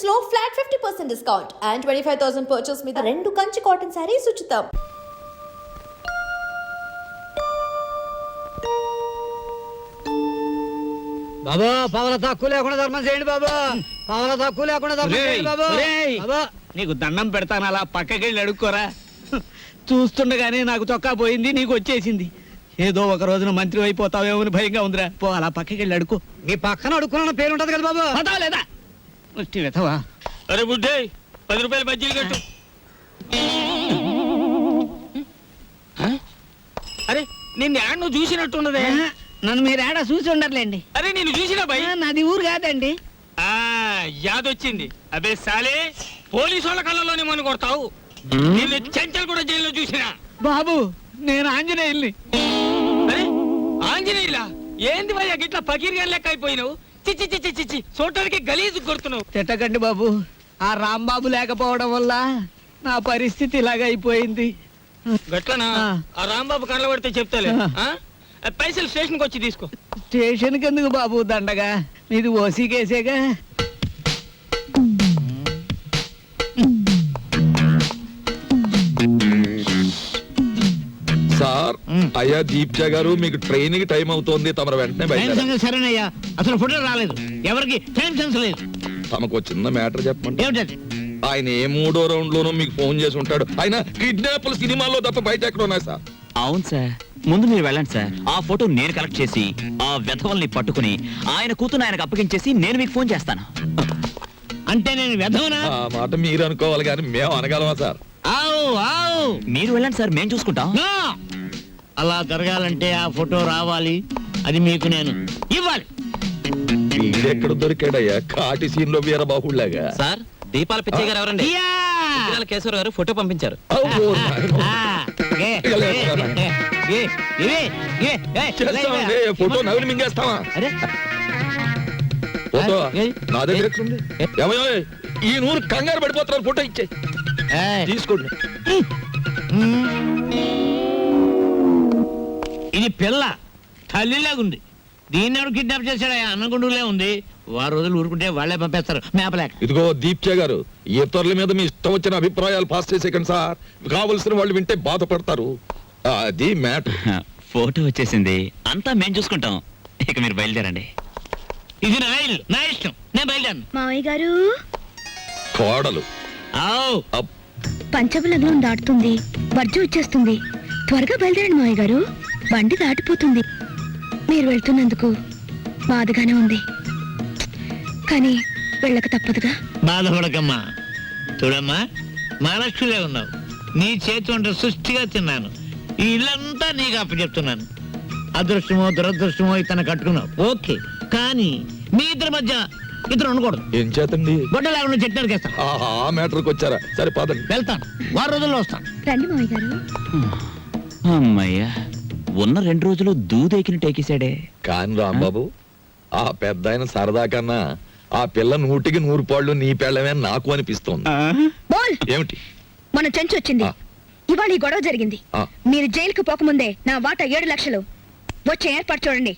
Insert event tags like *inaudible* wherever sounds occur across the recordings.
కలెక్షన్స్లో flat fifty percent discount and twenty five thousand purchase మీద రెండు కంచి కాటన్ శారీస్ ఉచితం. బాబా పవల తక్కువ లేకుండా ధర్మం చేయండి బాబా. పవల తక్కువ లేకుండా ధర్మం చేయండి బాబా. ఒరేయ్, బాబా. నీకు దండం పెడతాను అలా పక్కకి వెళ్ళి అడుక్కోరా. చూస్తుండగానే నాకు చొక్కా పోయింది నీకు వచ్చేసింది. ఏదో ఒక రోజున మంత్రి అయిపోతావేమో అని భయంగా ఉందిరా. పో అలా పక్కకి వెళ్ళి అడుకో నీ పక్కన అడుక్కున్న పేరు ఉంటది కదా బాబా. పదా లేదా? ముష్టి అరే బుడ్డే పది రూపాయలు బజ్జీలు కట్టు. అరే నిన్ను యాడ్ నువ్వు చూసినట్టున్నదే? నన్ను మీరు ఏడా చూసి ఉండర్లేండి. అరే నేను చూసినా భయ్ నాది ఊరు కాదండి. ఆ యాదొచ్చింది. అబే సాలే పోలీసు వాళ్ళ కళ్ళలోనే మన కొడతావు. నిన్ను చెంచల్ కూడా జైల్లో చూసినా. బాబు నేను ఆంజనేయుల్ని. అరే ఆంజనేయులా? ఏంది భయ్యా గిట్లా పకీర్గా లెక్క అయిపోయినావు? చూడటానికి గలీజు కొడుతున్నావు. తిట్టకండి బాబు. ఆ రాంబాబు లేకపోవడం వల్ల నా పరిస్థితి ఇలాగ అయిపోయింది. గట్లనా? ఆ. రాంబాబు కళ్ళ పడితే చెప్తాలే. ఆ. ఆ? ఆ పైసలు స్టేషన్కి వచ్చి తీసుకో. స్టేషన్కి ఎందుకు బాబు దండగా? మీది ఓసీ కేసేగా? అయ్యా దీప్జ గారు మీకు ట్రైన్కి టైం అవుతోంది. తమరు వెంటనే టైం సరేనయ్యా. అసలు ఫోటో రాలేదు. ఎవరికి? టైం సెన్స్ లేదు. తమకు ఓ చిన్న మ్యాటర్ చెప్పండి ఏమిటది? ఆయన ఏ మూడో రౌండ్ లోనూ మీకు ఫోన్ చేసి ఉంటాడు. ఆయన కిడ్నాప్ల సినిమాల్లో తప్ప బయట ఎక్కడ ఉన్నాయి సార్? అవును సార్. ముందు మీరు వెళ్ళండి సార్. ఆ ఫోటో నేను కలెక్ట్ చేసి ఆ వెధవల్ని పట్టుకుని ఆయన కూతురు ఆయనకు అప్పగించేసి నేను మీకు ఫోన్ చేస్తాను. అంటే నేను వెధవనా? ఆ మాట మీరు అనుకోవాలి కానీ మేము అనగలమా సార్? ఆవు ఆవు. మీరు వెళ్ళండి సార్. మేము చూసుకుంటాం. నో! అలా జరగాలంటే ఆ ఫోటో రావాలి. అది మీకు నేను ఇవ్వాలి. వీడెక్కడ దొరికాడయ్యా? కాటి సీన్లో వీరబాహుళ్ళాగా. సార్ దీపాల పిచ్చయ్య గారు ఎవరండి? యా! కేశవర్ గారు ఫోటో పంపించారు. ఫోటో నవ్వులు మింగేస్తావా ఫోటో? నా దగ్గర ఈ నూరు కంగారు పడిపోతున్నారు ఫోటో ఇచ్చే. తీసుకోండి. ఇది పిల్ల. తల్లిలాగుంది. దీన్ని ఎవరు కిడ్నాప్ చేశాడా? అన్నగుండులే ఉంది. వారు రోజులు ఊరుకుంటే వాళ్ళే పంపేస్తారు. మేపలేక. ఇదిగో దీప్చే గారు ఇతరుల మీద మీ ఇష్టం వచ్చిన అభిప్రాయాలు పాస్ చేసేకండి సార్. కావలసిన వాళ్ళు వింటే బాధపడతారు. అది మ్యాటర్ ఫోటో వచ్చేసింది. అంతా మేము చూసుకుంటాం. ఇక మీరు బయలుదేరండి. ఇది నా ఇల్లు నా ఇష్టం. నేను బయలుదేరను. మావయ్య గారు? కోడలు. ఆవ్. అప్. దాటుతుంది. వర్జం వచ్చేస్తుంది. త్వరగా బయలుదేరండి మావయ్య గారు. బండి దాటిపోతుంది. మీరు వెళ్తున్నందుకు బాధగానే ఉంది. కానీ వెళ్ళక తప్పదుగా. బాధపడకమ్మా. చూడమ్మా మహాలక్ష్మిలే ఉన్నావు. నీ చేతి వంట సృష్టిగా తిన్నాను. ఈ ఇల్లంతా నీకు అప్పచెప్తున్నాను. అదృష్టమో దురదృష్టమో ఇతను కట్టుకున్నావు. ఓకే కానీ మీ ఇద్దరి మధ్య ఇద్దరు ఉండకూడదు. ఏం చేతండి? గొడ్డ లేకుండా చెట్టు నరికేస్తాను. ఆహా, ఆ మ్యాటర్కి వచ్చారా? సరే పదండి. వెళ్తాను. వారం రోజుల్లో వస్తాను. రండి మావయ్య గారు. అమ్మయ్యా ఉన్న రెండు రోజులు దూదెకిని టేకేశాడే. కాని రాంబాబు ఆ? పెద్ద ఆయన సరదా కన్నా ఆ పిల్ల నూటికి నూరు పాళ్ళు నీ పెళ్ళమే నాకు అనిపిస్తోంది. బోల్! ఏమిటి? మన చెంచు వచ్చింది. ఆ. ఇవాళ ఈ గొడవ జరిగింది. ఆ. మీరు జైలుకు పోకముందే నా వాటా ఏడు లక్షలు. వచ్చే ఏర్పాటు చూడండి.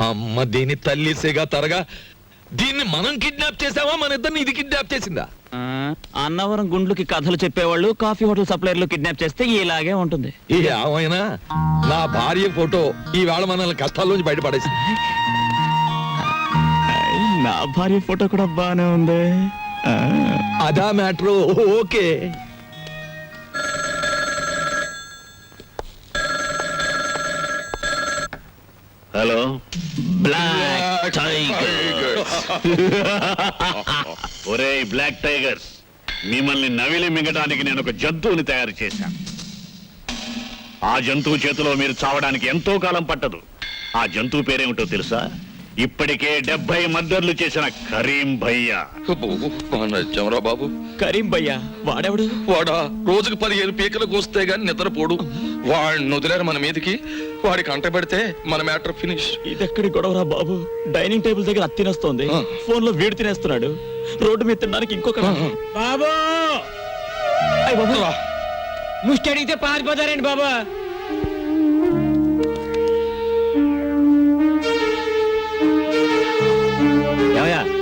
అమ్మ దీని తల్లి సిగా తరగా దీన్ని మనం కిడ్నాప్ చేసావా మన ఇద్దరిని ఇది కిడ్నాప్ చేసిందా? ఆ, అన్నవరం గుండ్లుకి కథలు చెప్పేవాళ్ళు కాఫీ హోటల్ సప్లైర్లు కిడ్నాప్ చేస్తే ఇలాగే ఉంటుంది. ఏమైనా నా భార్య ఫోటో ఈ వేళ మనల్ని కష్టాల్లోంచి బయటపడేసింది. నా భార్య ఫోటో కూడా బానే ఉంది. అదా matter okay. Hello? Black tiger *laughs* ఒరేయ్ బ్లాక్ టైగర్స్ మిమ్మల్ని నవిలి మింగడానికి నేను ఒక జంతువుని తయారు చేశాను. ఆ జంతువు చేతిలో మీరు చావడానికి ఎంతో కాలం పట్టదు. ఆ జంతువు పేరేమిటో తెలుసా? ఇప్పటికే డెబ్బై మద్దర్లు చేసిన కరీం భయ్యా. చమరా బాబు. కరీం భయ్యా వాడెవడు? వాడా? రోజుకు పదిహేను పీకలకు వస్తే గాని నిద్రపోడు. వాడిని వదిలేరు మన మీదకి. వాడికి అంట పెడితే మన మ్యాటర్ ఫినిష్. ఇదెక్కడి గొడవరా బాబు? డైనింగ్ టేబుల్ దగ్గర అత్తి తినేస్తోంది. ఫోన్లో వీడు తినేస్తున్నాడు. రోడ్డు మీద తినడానికి ఇంకొక బాబు! ముష్టి అడిగితే పారిపోతారండి బాబా.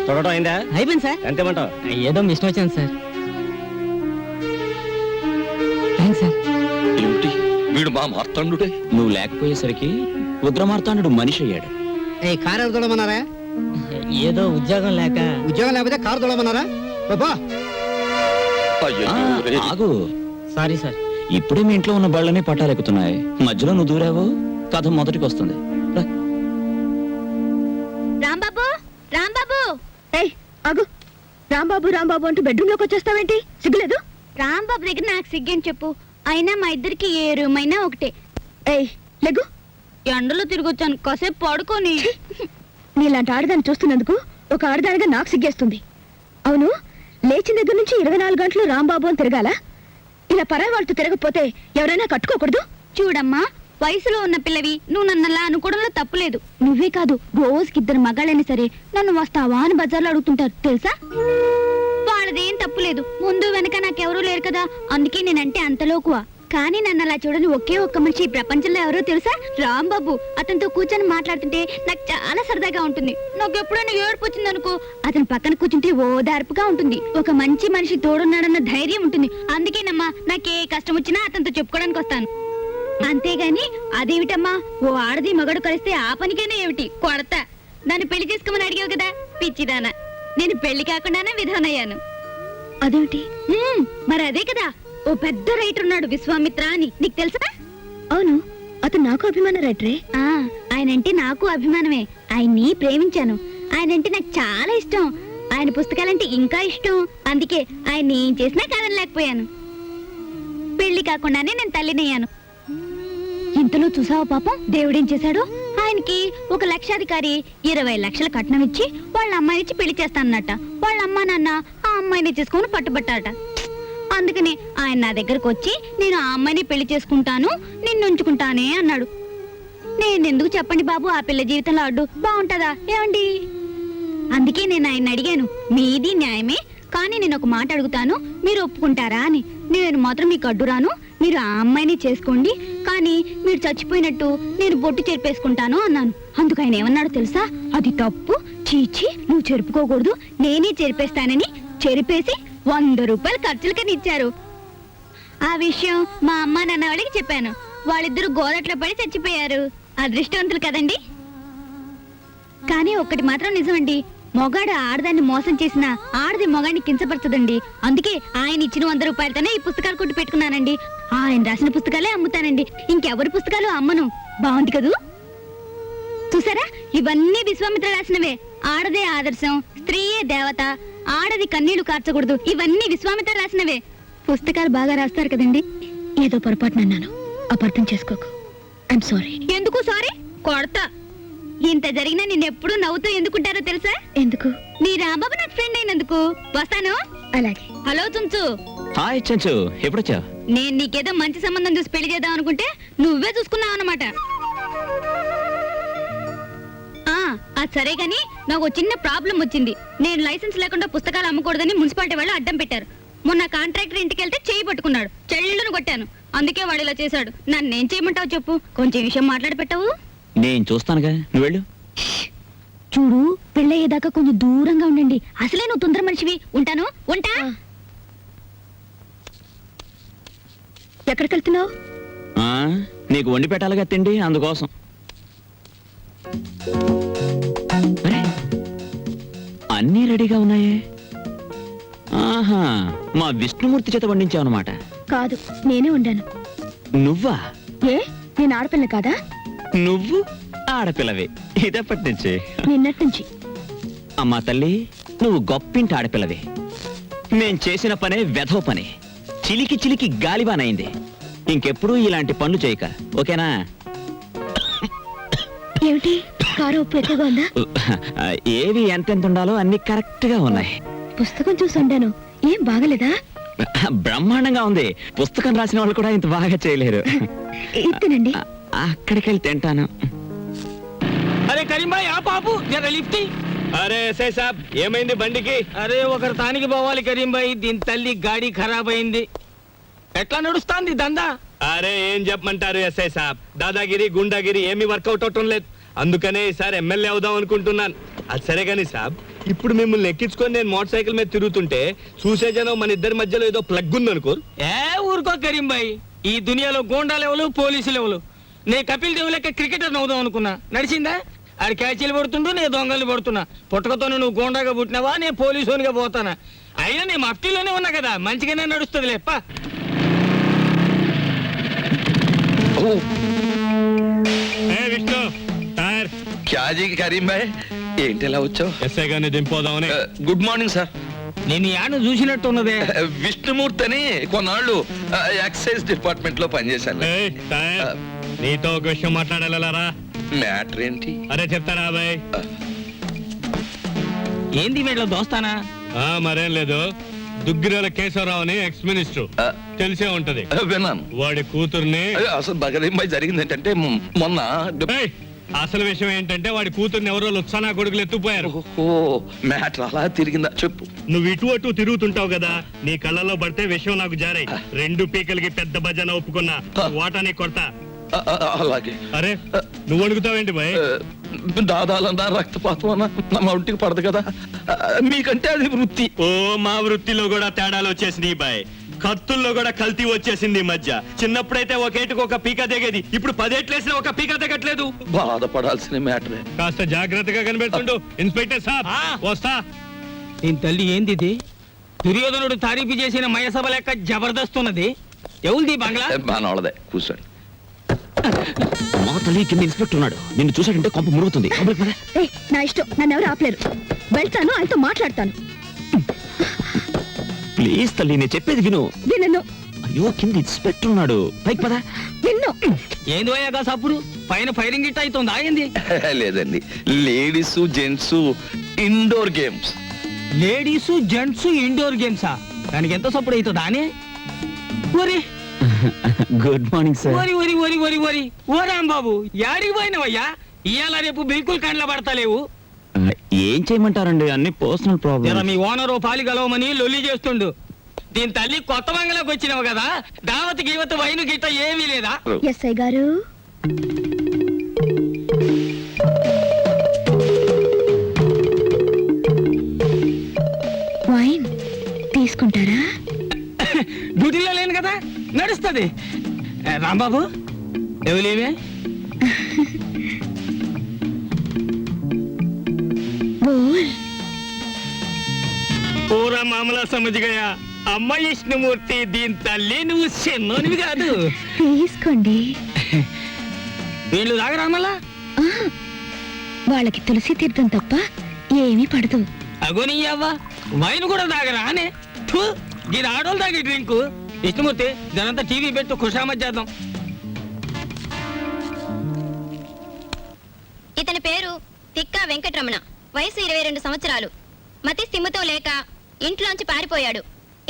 చూడటం అయిందా? అయిపోయింది సార్. ఎంతేమంటావు ఏదో మిషన్ వచ్చింది సార్. Thanks sir? ఏమిటి? వీడు మా మార్తాండుడే. నువ్వు లేకపోయేసరికి ఉగ్రమార్తాండు మనిషి అయ్యాడు. ఏ కారు ఎవరు తోడమన్నారా? ఏదో ఉద్యోగం లేక. ఉద్యోగం లేకపోతే కారు తోడమన్నారా? బాబా. ఆగు. Sorry sir. ఇప్పుడే మీ ఇంట్లో ఉన్న బళ్ళని పట్టాలెక్కుతున్నాయి. మధ్యలో నువ్వు దూరావు. కథ మొదటికి వస్తుంది రాంబాబు రాంబాబు అంటూ బెడ్రూమ్లోకి వచ్చేస్తావేంటి? సిగ్గులేదు? రాంబాబు దగ్గర నాకు సిగ్గని చెప్పు. అయినా మా ఇద్దరికి ఏ రూమ్ అయినా ఒకటే. ఏయ్ లెగ్గు ఎండలో తిరిగొచ్చాను. కాసేపు పడుకొని. నీలాంటి ఆడదాన్ని చూస్తున్నందుకు ఒక ఆడదానిగా నాకు సిగ్గేస్తుంది. అవును లేచిన దగ్గర నుంచి ఇరవై నాలుగు గంటలు రాంబాబు అని తిరగాల? ఇలా పరాయి వాళ్ళతో తిరగకపోతే ఎవరైనా కట్టుకోకూడదు? చూడమ్మా వయసులో ఉన్న పిల్లవి నువ్వు అనుకోవడంలో తప్పులేదు. నువ్వే కాదు రోజుకి ఇద్దరు మగాళ్ళైనా సరే నన్ను వస్తావా అని బజార్లో అడుగుతుంటారు తెలుసా? వాళ్ళదేం తప్పులేదు. ముందు వెనక నాకెవరూ లేరు కదా అందుకే నేనంటే అంతలోకువా కానీ నన్ను అలా చూడని ఒకే ఒక్క మనిషి ఈ ప్రపంచంలో ఎవరో తెలుసా? రాంబాబు. అతనితో కూర్చొని మాట్లాడుతుంటే నాకు చాలా సరదాగా ఉంటుంది. నాకు ఎప్పుడైనా ఏడుపు వచ్చిందనుకో అతని పక్కన కూర్చుంటే ఓదార్పుగా ఉంటుంది. ఒక మంచి మనిషి తోడున్నాడన్న ధైర్యం ఉంటుంది. అందుకేనమ్మా నాకే కష్టం వచ్చినా అతనితో చెప్పుకోవడానికి వస్తాను. అంతేగాని అదేమిటమ్మా ఓ ఆడది మగడు కలిస్తే ఆ పనికైనా ఏమిటి? కొడతా. దాన్ని పెళ్ళి చేసుకోమని అడిగావు కదా పిచ్చిదానా. నేను పెళ్ళి కాకుండానే విధానయ్యాను అదేమిటి? మరి అదే కదా. ఓ పెద్ద రైటర్ ఉన్నాడు విశ్వామిత్ర అని. నీకు తెలుసా? అవును. అతను నాకు అభిమాన రైటరే. ఆయనంటే నాకు అభిమానమే. ఆయన్ని ప్రేమించాను. ఆయనంటే నాకు చాలా ఇష్టం. ఆయన పుస్తకాలంటే ఇంకా ఇష్టం. అందుకే ఆయన ఏం చేసినా కాదనలేకపోయాను. పెళ్ళి కాకుండానే నేను తల్లినయ్యాను. ఇంతలో చూసావా పాపం? దేవుడేం చేశాడు? ఆయనకి ఒక లక్షాధికారి ఇరవై లక్షల కట్నం ఇచ్చి వాళ్ళ అమ్మాయినిచ్చి పెళ్ళి చేస్తానన్నట. వాళ్ళ అమ్మా నాన్న ఆ అమ్మాయిని చేసుకుని పట్టుబట్టాట అందుకని ఆయన నా దగ్గరకు వచ్చి నేను ఆ అమ్మాయిని పెళ్ళి చేసుకుంటాను నిన్ను ఉంచుకుంటానే అన్నాడు. నేను ఎందుకు చెప్పండి బాబు ఆ పిల్ల జీవితంలో అడ్డు. బాగుంటదా? ఏమండి? అందుకే నేను ఆయన అడిగాను. మీది న్యాయమే కానీ నేను ఒక మాట అడుగుతాను. మీరు ఒప్పుకుంటారా అని. నేను మాత్రం మీకు అడ్డురాను. మీరు ఆ అమ్మాయిని చేసుకోండి. కానీ మీరు చచ్చిపోయినట్టు నేను బొట్టు చెరిపేసుకుంటాను అన్నాను. అందుకు ఆయన ఏమన్నాడు తెలుసా? అది తప్పు. చీచి నువ్వు చెరుపుకోకూడదు. నేనే చెరిపేస్తానని చెరిపేసి వంద రూపాయలు ఖర్చులకని ఇచ్చారు. ఆ విషయం మా అమ్మ నాన్న వాళ్ళకి చెప్పాను. వాళ్ళిద్దరూ గోదట్లో పడి చచ్చిపోయారు. అదృష్టవంతులు కదండి. కానీ ఒక్కటి మాత్రం నిజమండి. మొగాడు ఆడదాన్ని మోసం చేసిన ఆడది మొగాడిని కించపరచదండి. అందుకే ఆయన ఇచ్చిన వంద రూపాయలతోనే ఈ పుస్తకాలు కొట్టి పెట్టుకున్నానండి. ఆయన రాసిన పుస్తకాలే అమ్ముతానండి. ఇంకెవరి పుస్తకాలు అమ్మను? బాగుంది కదూ? చూసారా? ఇవన్నీ విశ్వామిత్ర రాసినవే. ఆడదే ఆదర్శం స్త్రీయే దేవత ఆడది కన్నీళ్ళు కార్చకూడదు. ఇవన్నీ విశ్వామిత్ర రాసినవే. పుస్తకాలు బాగా రాస్తారు కదండి. ఏదో పొరపాటునన్నాను అపార్థం చేసుకోకు. ఐఎమ్ సారీ ఎందుకు సారీ? కొడతా. ఇంత జరిగినా నేను ఎప్పుడు నవ్వుతూ ఎందుకుంటారో తెలుసా? ఎందుకు? నీ రాంబాబు నాకు ఫ్రెండ్ అయినందుకు. వస్తాను? అలాగే. హలో తుంచు హాయ్ చెంచు. ఎప్పుడొచ్చా నేను నీకేదో మంచి సంబంధం చూసి పెళ్ళి చేద్దాం అనుకుంటే నువ్వే చూసుకున్నావు అనమాట అది సరే గాని నాకు ఒక చిన్న ప్రాబ్లం వచ్చింది. నేను లైసెన్స్ లేకుండా పుస్తకాలు అమ్మకూడదని మున్సిపాలిటీ వాళ్ళు అడ్డం పెట్టారు. మొన్న కాంట్రాక్టర్ ఇంటికి వెళ్తే చేయి పట్టుకున్నాడు. చెల్లెళ్ళను కొట్టాను. అందుకే వాడు ఇలా చేశాడు. నన్నేం చేయమంటావు చెప్పు? కొంచెం విషయం మాట్లాడి పెట్టావు? నేను చూస్తానుగా. నువ్వు వెళ్ళు. చూడు పెళ్ళయ్యేదాకా కొంచెం దూరంగా ఉండండి. అసలే నువ్వు తొందర మనిషివి. ఉంటాను? ఉంటా? ఎక్కడికి వెళ్తున్నావు? ఆ, నీకు వండి పెట్టాలిగా తిండి అందుకోసం. అరే, అన్నీ రెడీగా ఉన్నాయే? ఆహా మా విష్ణుమూర్తి చేత వండించావు అనమాట కాదు నేనే ఉండాను నువ్వా? ఏ నేను ఆడపిల్ల కాదా? నువ్వు ఆడపిల్లవే. ఇదెప్పటి నుంచి? నిన్నటి నుంచి. అమ్మా తల్లి నువ్వు గొప్పింటి ఆడపిల్లవే. మేం చేసిన పనే వెధవ పని. చిలికి చిలికి గాలిబానైంది ఇంకెప్పుడూ ఇలాంటి పనులు చేయక ఓకేనా? ఏమిటి? కారు ఉప్పు ఎక్కువగా ఉందా? ఏవి ఎంతెంత ఉండాలో అన్ని కరెక్ట్గా ఉన్నాయి. పుస్తకం చూసి ఉండాను. ఏం బాగలేదా? బ్రహ్మాండంగా ఉంది. పుస్తకం రాసిన వాళ్ళు కూడా ఇంత బాగా చేయలేరు. ఇత్తనండి అక్కడికి వెళ్ళి తింటాను. అరే కరీంబాయ్ ఆ బాబు జర లిఫ్ట్ అరే ఎస్ఐ సాబ్ ఏమైంది బండికి? అరే ఒకరు తానికి పోవాలి కరీంబాయ్ దీని తల్లి గాడి ఖరాబ్ అయింది. ఎట్లా నడుస్తాంది దందా? అరే ఏం చెప్పమంటారు ఎస్ఐ సాబ్? దాదాగిరి గుండాగిరి ఏమి వర్కౌట్ అవటం లేదు. అందుకనే ఈసారి ఎమ్మెల్యే అవుదాం అనుకుంటున్నాను. అది సరే కానీ సాబ్ ఇప్పుడు మిమ్మల్ని ఎక్కించుకొని నేను మోటార్ సైకిల్ మీద తిరుగుతుంటే చూసే జనం మన ఇద్దరి మధ్యలో ఏదో ప్లగ్ ఉందనుకో. ఏ ఊరుకో కరీం భాయ్ ఈ దునియాలో గోండా లెవెలు పోలీసు లెవెలు నే కపిల్ దేవ్ లెక్క క్రికెటర్ నవ్వుదాం అనుకున్నా. నడిచిందా? ఆడు క్యాచీలు పడుతుంటూ నేను దొంగలు పడుతున్నా. పుట్టకతో నువ్వు గోండాగా పుట్టినావా? నేను పోలీసునిగా పోతానా? అయినా నేను మఫ్టీలోనే ఉన్నా కదా. మంచిగానే నడుస్తుంది లేప్ప విష్ణు టైర్. క్యాజీ కరీం భాయ్ ఏంటి ఎలా వచ్చావు? ఎస్ఐ గారిని దింపోదామని. Good morning sir. నేను యాను చూసినట్టు ఉన్నదే విష్ణుమూర్తి అని కొన్నాళ్ళు ఎక్సైజ్ డిపార్ట్మెంట్లో పనిచేశాను నీతో ఒక విషయం మాట్లాడాలరా మ్యాటర్ ఏంటి? అరే చెప్తారా బాయ్ ఏంది వీళ్ళ దోస్తానా? ఆ మరేం లేదు. దుగ్గిరాల కేశవరావు అని ఎక్స్ మినిస్టర్ తెలిసే ఉంటది. విన్నాను. వాడి కూతుర్ని అసలు భాయ్ జరిగింది ఏంటంటే మొన్న అసలు విషయం ఏంటంటే వాడి కూతుర్ని ఎవరో లుత్సానా కొడుకులు ఎత్తుపోయారు ఓహో మ్యాటర్ అలా తిరిగిందా? చెప్పు. నువ్వు ఇటు అటు తిరుగుతుంటావు కదా నీ కళ్ళలో పడితే విషయం నాకు జారాయి రెండు పీకలకి పెద్ద భజన ఒప్పుకున్నా. వాటాని కొడతా. అలాగే. అరే నువ్వు అడుగుతావేంటి భయ్ దాదాలన్నా రక్తపాతం అన్న? నా ఒంటికి పడదు కదా. మీకంటే అది వృత్తి. ఓ మా వృత్తిలో కూడా తేడాలు వచ్చేసినాయి బాయ్. కత్తుల్లో కూడా కల్తీ వచ్చేసింది ఈ మధ్య. చిన్నప్పుడైతే ఒకేటికి ఒక పీక దిగేది ఇప్పుడు పదేట్లేసిన ఒక పీక దిగట్లేదు బాధపడాల్సిన మ్యాటరే. కాస్త జాగ్రత్తగా కనిపెడుతుండు ఇన్స్పెక్టర్ ఆ. వస్తా. దీని తల్లి ఏంది? దుర్యోధనుడు తారీఫు చేసిన మయసభ లెక్క జబర్దస్త్ ఉన్నది ఎవరిది బంగ్లా? బానోళ్ళదే కూర్చోండి. మా తల్లి కింద ఇన్స్పెక్టర్ ఉన్నాడు. నిన్ను చూసాడంటే కొంప మురుగుతుంది. ఏయ్ నా ఇష్టం. నన్ను ఎవరు ఆపలేరు. వెళ్తాను ఆయనతో మాట్లాడతాను. ప్లీజ్ తల్లి నేను చెప్పేది విను. విన్ను. అయ్యో కింద ఇన్స్పెక్టర్ ఉన్నాడు. పైకి పదా. విన్ను. ఏంది పోయాక సప్పుడు? పైన ఫైరింగ్ గిట్ అవుతుందా ఏంది? *laughs* లేదండి. Ladies gents indoor games. Ladies gents indoor గేమ్సా? దానికి ఎంత సప్పుడు అవుతుందా అని? ఒరి గుడ్ మార్నింగ్ సార్ ఒరి ఒరి ఒరి ఒరి ఒరి ఓ రాంబాబు యాడికి పోయినవయ్యా? ఇవాళ రేపు బిల్కుల్ కండ్ల పడతలేవు. ఏం చేయమంటారండి? అన్ని పర్సనల్ జర ప్రాబ్లమ్ మీ ఓనర్ పాలి గలవమని లొల్లి చేస్తుండు. దీని తల్లి కొత్త బంగ్లాకి వచ్చినావు కదా? దావత్ గీవత్ వైను గిట్ట ఏమీ లేదా? ఎస్ఐ గారు. వైన్ తీసుకుంటారా? నడుస్తుంది. రాంబాబు ఎవలేమే బోల్. పూరా మామలా సమజ్గయా అమ్మ విష్ణుమూర్తి దీని తల్లి నువ్వు చిన్నోనివి కాదు. తీసుకోండి. వీళ్ళు తాగరా మళ్ళా ఆ, వాళ్ళకి తులసి తీర్థం తప్ప ఏమీ పడదు. అగోని అవ్వ వైన్ కూడా తాగరా అనే? థూ, ఇది ఆడోళ్ళు తాగే డ్రింక్ విష్ణుమూర్తి దానంతా టీవీ పెట్టు ఖుషామత్ చేద్దాం. ఇతని పేరు తిక్కా వెంకటరమణ. వయసు ఇరవై రెండు సంవత్సరాలు. మతి స్థిమితో లేక ఇంట్లోంచి పారిపోయాడు.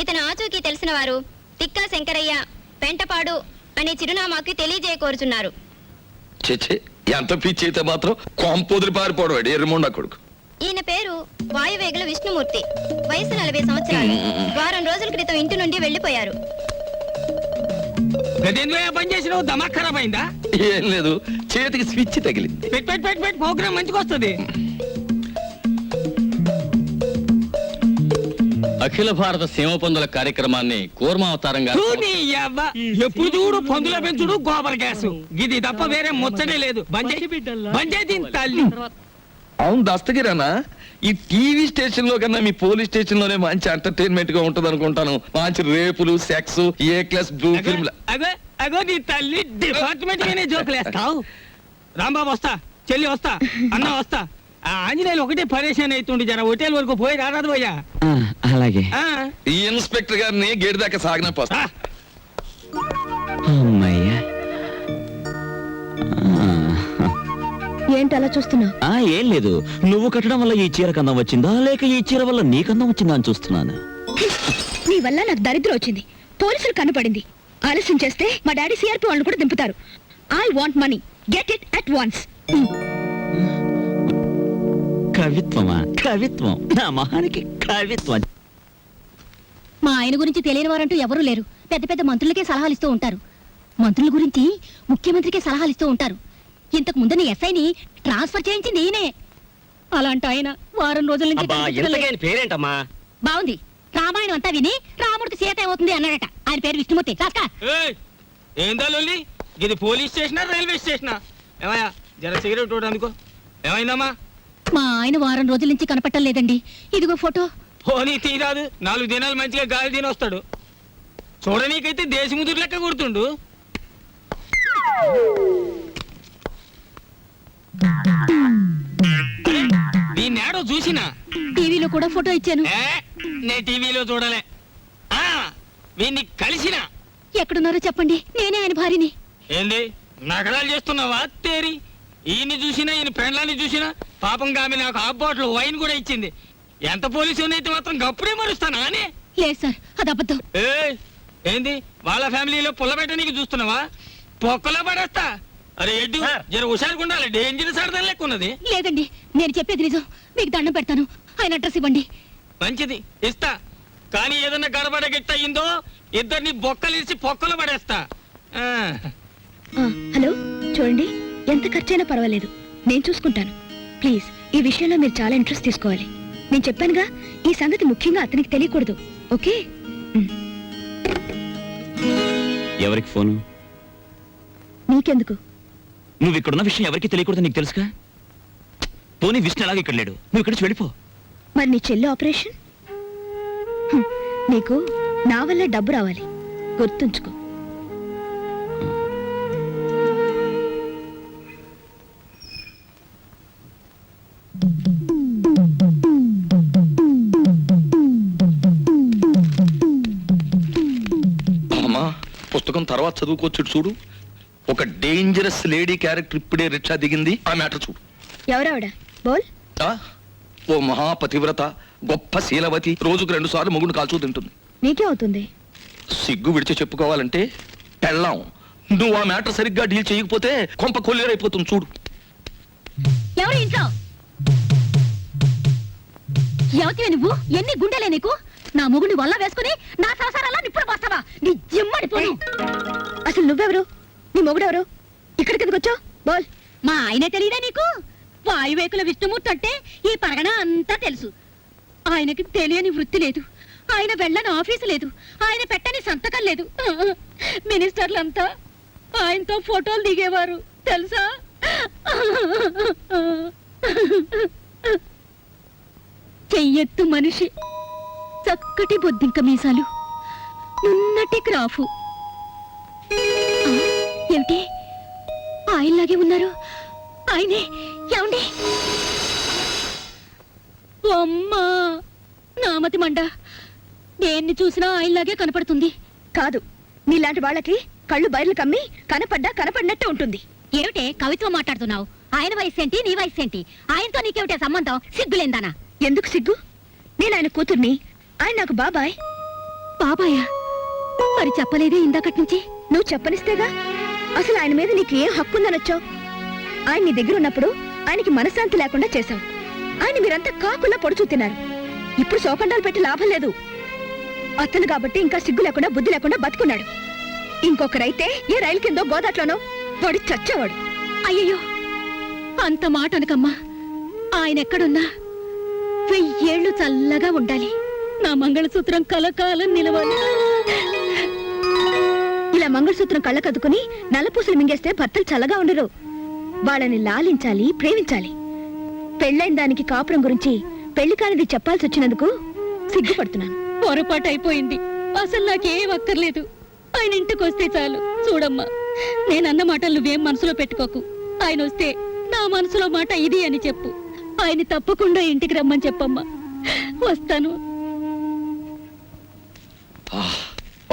ఇతను ఆచూకీ తెలిసిన వారు తిక్కా శంకరయ్య పెంటపాడు అనే చిరునామాకి తెలియజేయకోరుచున్నారు. చెచ్చే ఎంత పిచ్చి అయితే మాత్రం కొంపొదిరి పారిపోవడం ఎర్రముండ కొడుకు. ఈయన పేరు వాయువేగుల విష్ణుమూర్తి. వయసు నలభై సంవత్సరాలు. వారం రోజుల క్రితం ఇంటి నుండి వెళ్ళిపోయారు గదేంద్రో పని చేసినావు? దమాక్ ఖరాబ్ అయిందా? ఏం లేదు. చేతికి స్విచ్ తగిలింది. పెట్ పెట్ పెట్ పెట్. ప్రోగ్రామ్ మంచిగా వస్తుంది. అఖిల భారత సీమ పందుల కార్యక్రమాన్ని కూర్మావతారంగా. ఎప్పుడు చూడు పందుల పెంచుడు గోబర్ గ్యాస్. ఇది తప్ప వేరే ముచ్చటే లేదు. బంజే తల్లి. అవును దస్తగిరానా? ఈ టీవీ స్టేషన్లో కన్నా మీ పోలీస్ స్టేషన్లోనే మంచి ఎంటర్టైన్మెంట్గా ఉంటది అనుకుంటాను మంచి రేపులు sex A class blue film అగో అగో నీ తల్లి డిపార్ట్మెంట్ గానే జోకులేస్తావు. రాంబాబు వస్తా చెల్లి వస్తా అన్న వస్తా. ఆ ఆంజనేయులు ఒకటే పరేషాన్ అవుతుండే జర హోటల్ వరకు పోయి రారాదు పోయా అలాగే. ఆ, ఈ ఇన్స్పెక్టర్ గారిని గేట్ దాకా సాగిన ఆ, అమ్మయ్యా ఏంటి అలా చూస్తున్నావు ఆ, ఏం లేదు. నువ్వు కట్టడం వల్ల ఈ చీర కందం వచ్చిందా? లేక ఈ చీర వల్ల నీ కందం వచ్చిందా అని చూస్తున్నాను. నీ వల్ల నాకు దరిద్రం వచ్చింది. పోలీసులు కనపడింది. ఆలస్యం చేస్తే మా డాడీ సిఆర్పి వాళ్ళు కూడా దింపుతారు. I want money get it at Vance కవిత్వమా? కవిత్వం. నా మహానికి కవిత్వం. మా ఆయన గురించి తెలియని వారంటూ ఎవరూ లేరు. పెద్ద పెద్ద మంత్రులకే సలహాలు ఇస్తూ ఉంటారు. మంత్రుల గురించి ముఖ్యమంత్రికే సలహాలు ఇస్తూ ఉంటారు. ఇంతకు ముందు నీ ఎస్ఐని ట్రాన్స్ఫర్ చేయించింది ఈయనే అలాంటి ఆయన వారం రోజుల నుంచి అబ్బా కనిపించడం లేదు. ఎంతకైన పేరేంటమ్మా? బాగుంది. రామాయణం అంతా విని రాముడికి సీత ఏమవుతుంది అన్నాడట. ఆయన పేరు విష్ణుమూర్తి. కాస్కా ఏయ్, ఏందా లొల్లి? ఇది పోలీస్ స్టేషనా రైల్వే స్టేషనా? ఏమయ్యా జర సిగరెట్ అందుకో. ఏమైందమ్మా? మా ఆయన వారం రోజుల నుంచి కనపట్టం లేదండి. ఇదిగో ఫోటో. పోనీ తీరాదు నాలుగు దినాలు మంచిగా గాలి తిని వస్తాడు చూడనీకైతే దేశముదురు లెక్క గుర్తుండు ఏడో చూసినా. టీవీలో కూడా ఫోటో ఇచ్చాను. ఏ? నే టీవీలో చూడలే. ఆ వీన్ని కలిసిన. ఎక్కడున్నారో చెప్పండి. నేనే ఆయన భార్యని. ఏంది? నగరాలు చేస్తున్నావా? తేరి. ఈయన్ని చూసినా ఈయన పెండ్లాన్ని చూసినా పాపం ఆమె నాకు హాఫ్ బాటిల్ వైన్ కూడా ఇచ్చింది. ఎంత పోలీసు అయితే మాత్రం గప్పుడే మరుస్తానా అని? లేదు సార్ అది అబద్ధం. ఏంది? వాళ్ళ ఫ్యామిలీలో పుల్లబెట్టనీకి చూస్తున్నావా? పొక్కలో పడేస్తా. అరే ఎడ్డు జర హుషారుగా ఉండాలి. డేంజర్ సరదాలు లెక్క ఉన్నది. లేదండి నేను చెప్పేది నిజం. మీకు దండం పెడతాను. ఆయన అడ్రస్ ఇవ్వండి. మంచిది. ఇస్తా. కానీ ఏదన్నా గడబడ గిట్ట అయిందో ఇద్దరిని బొక్కలు ఇచ్చి పొక్కలు పడేస్తా. ఆ. హలో? చూడండి ఎంత ఖర్చైనా పర్వాలేదు. నేను చూసుకుంటాను. ప్లీజ్ ఈ విషయంలో మీరు చాలా ఇంట్రెస్ట్ తీసుకోవాలి. నేను చెప్పానుగా ఈ సంగతి ముఖ్యంగా అతనికి తెలియకూడదు. ఓకే? ఎవరికి ఫోను? నీకెందుకు నువ్వు ఇక్కడున్న విషయం ఎవరికి తెలియకూడదు నీకు తెలుసుగా? పోనీ విష్ణు అలాగే ఇక్కడ లేడు. నువ్వు ఇక్కడి నుంచి వెళ్ళిపో. మరి నీ చెల్లి ఆపరేషన్? హ్మ్, నీకు నా వల్ల డబ్బు రావాలి. గుర్తుంచుకో. అమ్మా పుస్తకం తర్వాత చదువుకోవచ్చు చూడు. ఒక డేంజరస్ లేడీ క్యారెక్టర్ ఇప్పుడే రిక్షా దిగింది. ఆ మ్యాటర్ చూడు. ఎవరావిడ? బోల్? ఆ? ఓ మహాపతివ్రత గొప్ప శీలవతి రోజుకు రెండు సార్లు మొగుడు కాల్చూ తింటుంది. నీకే అవుతుంది సిగ్గు విడిచి చెప్పుకోవాలంటే పెళ్ళాం. నువ్వు ఆ మ్యాటర్ సరిగ్గా డీల్ చేయకపోతే కొంప కొల్లేరైపోతుంది చూడు. ఎవరు ఇంట్లో? ఎవతివే నువ్వు? ఎన్ని గుండెలే నీకు? నా మొగుడిని వల్ల వేసుకుని నా సంసారాల్లో నిప్పుడు పోస్తావా? నీ జిమ్మడి పోను. అసలు నువ్వెవరు? నీ మొగుడెవరు? ఇక్కడికి ఎందుకు వచ్చావు బోల్. మా ఆయనే తెలియదా నీకు? వాయువేకుల విష్ణుమూర్తి అంటే ఈ పరగణ అంతా తెలుసు. ఆయనకి తెలియని వృత్తి లేదు. ఆయన వెళ్ళని ఆఫీసు లేదు. ఆయన పెట్టని సంతకం లేదు. మినిస్టర్లంతా ఆయనతో ఫోటోలు దిగేవారు. తెలుసా? చెయ్యెత్తు మనిషి. చక్కటి బొద్దింక మీసాలు. ఉన్నటి గ్రాఫు ఏమిటి ఆయనలాగే ఉన్నారు. ఆయనే ఏమండి? అమ్మా నామతి మండ. దేన్ని చూసినా ఆయనలాగే కనపడుతుంది. కాదు నీలాంటి వాళ్ళకి కళ్ళు బయర్లు కమ్మి కనపడ్డా కనపడినట్టే ఉంటుంది. ఏమిటే కవిత్వం మాట్లాడుతున్నావు? ఆయన వయసు ఏంటి నీ వయసు ఏంటి ఆయనతో నీకేమిటే సంబంధం? సిగ్గులేందానా ఎందుకు సిగ్గు? నేను ఆయన కూతుర్ని. ఆయన నాకు బాబాయ్. బాబాయా? మరి చెప్పలేదే ఇందాకటి నుంచి నువ్వు చెప్పనిస్తేగా? అసలు ఆయన మీద నీకు ఏం హక్కు ఉందనొచ్చావు ఆయన నీ దగ్గర ఉన్నప్పుడు ఆయనకి మనశ్శాంతి లేకుండా చేశావు. ఆయన మీరంతా కాకుండా పొడుచు తిన్నారు. ఇప్పుడు శోకండాలు పెట్టి లాభం లేదు. అతను కాబట్టి ఇంకా సిగ్గు లేకుండా బుద్ధి లేకుండా బతుకున్నాడు. ఇంకొకరైతే ఏ రైలు కిందో గోదాట్లోనో వాడు చచ్చేవాడు. అయ్యయ్యో! అంత మాట అనకమ్మా. ఆయన ఎక్కడున్నా? వెయ్యేళ్ళు చల్లగా ఉండాలి. నా మంగళసూత్రం కలకాలం నిలవాలి. ఇలా మంగళసూత్రం కళ్ళకద్దుకుని నల్లపూసలు మింగేస్తే భర్తలు చల్లగా ఉండరు. వాళ్ళని లాలించాలి ప్రేమించాలి. పెళ్ళైన దానికి కాపురం గురించి పెళ్ళి కానిది చెప్పాల్సి వచ్చినందుకు సిగ్గుపడుతున్నాను. పొరపాటు అయిపోయింది. అసలు నాకేం అక్కర్లేదు. ఆయన ఇంటికి వస్తే చాలు. చూడమ్మా నేనన్న మాటలు నువ్వేం మనసులో పెట్టుకోకు. ఆయన వస్తే నా మనసులో మాట ఇది అని చెప్పు. ఆయన తప్పకుండా ఇంటికి రమ్మని చెప్పమ్మా. వస్తాను.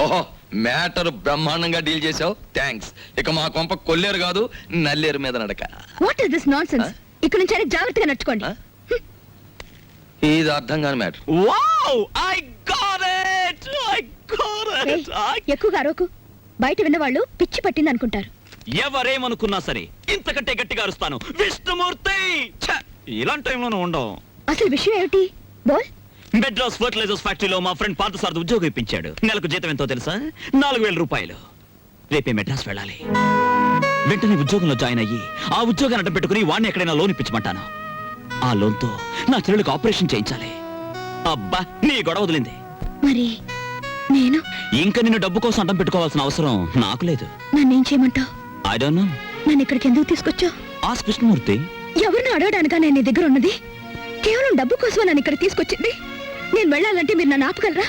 ఓహో మ్యాటర్ బ్రహ్మాండంగా డీల్ చేసావు థ్యాంక్స్ ఇక మా కొంప కొల్లేరు కాదు నల్లేరు మీద నడక. What is this nonsense ఇక్కడ నుంచి అయినా జాగ్రత్తగా నడుచుకోండి? ఇది అర్థం కాని matter. Wow I got it I got ఏయ్, ఎక్కువగా అరవకు. బయట విన్నవాళ్ళు పిచ్చి పట్టింది అనుకుంటారు. ఎవరేమనుకున్నా సరే ఇంతకంటే గట్టిగా అరుస్తాను. విష్ణుమూర్తి! ఇలాంటి టైంలోనూ ఉండవు. అసలు విషయం ఏమిటి? బోల్? మెడ్రాస్ ఫర్టిలైజర్స్ ఫ్యాక్టరీలో మా ఫ్రెండ్ పార్థసారథి ఉద్యోగం ఇప్పించాడు. నెలకు జీతం ఎంతో తెలుసా? నాలుగు వేల రూపాయలు. రేపే మెడ్రాస్ వెళ్ళాలి. వెంటనే ఉద్యోగంలో జాయిన్ అయ్యి ఆ ఉద్యోగాన్ని అడ్డం పెట్టుకుని వాడిని ఎక్కడైనా లోన్ ఇప్పించమంటాను. ఆ లోన్తో నా చెల్లెలకు ఆపరేషన్ చేయించాలి. అబ్బా నీ గొడవ వదిలింది. మరి నేను? ఇంకా నిన్ను డబ్బు కోసం అడ్డం పెట్టుకోవాల్సిన అవసరం నాకు లేదు. నన్నేం చేయమంటావు? ఐ డోంట్ నో నన్ను ఇక్కడికి ఎందుకు తీసుకొచ్చావు? ఆ కృష్ణమూర్తి. ఎవరిని అడగడానికా నేను నీ దగ్గర ఉన్నది? కేవలం డబ్బు కోసం నన్ను ఇక్కడ తీసుకొచ్చింది? నేను వెళ్ళాలంటే మీరు నన్ను ఆపగలరా?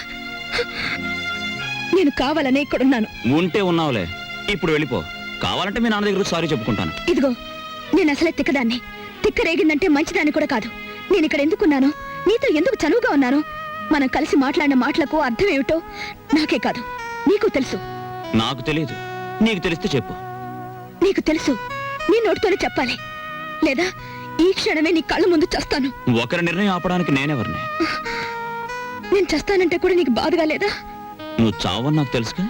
నేను కావాలనే ఇక్కడ ఉన్నాను ఉంటే ఉన్నావులే. ఇప్పుడు వెళ్ళిపో. కావాలంటే మీ నాన్న దగ్గర సారీ చెప్పుకుంటాను. ఇదిగో నేను అసలే తిక్కదాన్ని. తిక్క రేగిందంటే మంచిదాన్ని కూడా కాదు. నేను ఇక్కడ ఎందుకున్నాను నీతో ఎందుకు చనువుగా ఉన్నాను మనం కలిసి మాట్లాడిన మాటలకు అర్థం ఏమిటో నాకే కాదు. నీకు తెలుసు. నాకు తెలియదు నీకు తెలిస్తే చెప్పు. నీకు తెలుసు. నీ నోటితోనే చెప్పాలి. లేదా ఈ క్షణమే నీ కళ్ళ ముందు చస్తాను. ఒకరి నిర్ణయం ఆపడానికి నేనెవరిని? నేను చస్తానంటే కూడా నీకు బాధగా లేదా? నువ్వు చావని నాకు తెలుసుగా?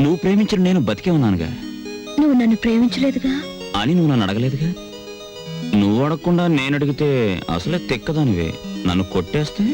నువ్వు ప్రేమించిన నేను బతికే ఉన్నానుగా? నువ్వు నన్ను ప్రేమించలేదుగా? అని నువ్వు నన్ను అడగలేదుగా? నువ్వు అడగకుండా నేను అడిగితే అసలే తెక్కదానివే. నన్ను కొట్టేస్తే?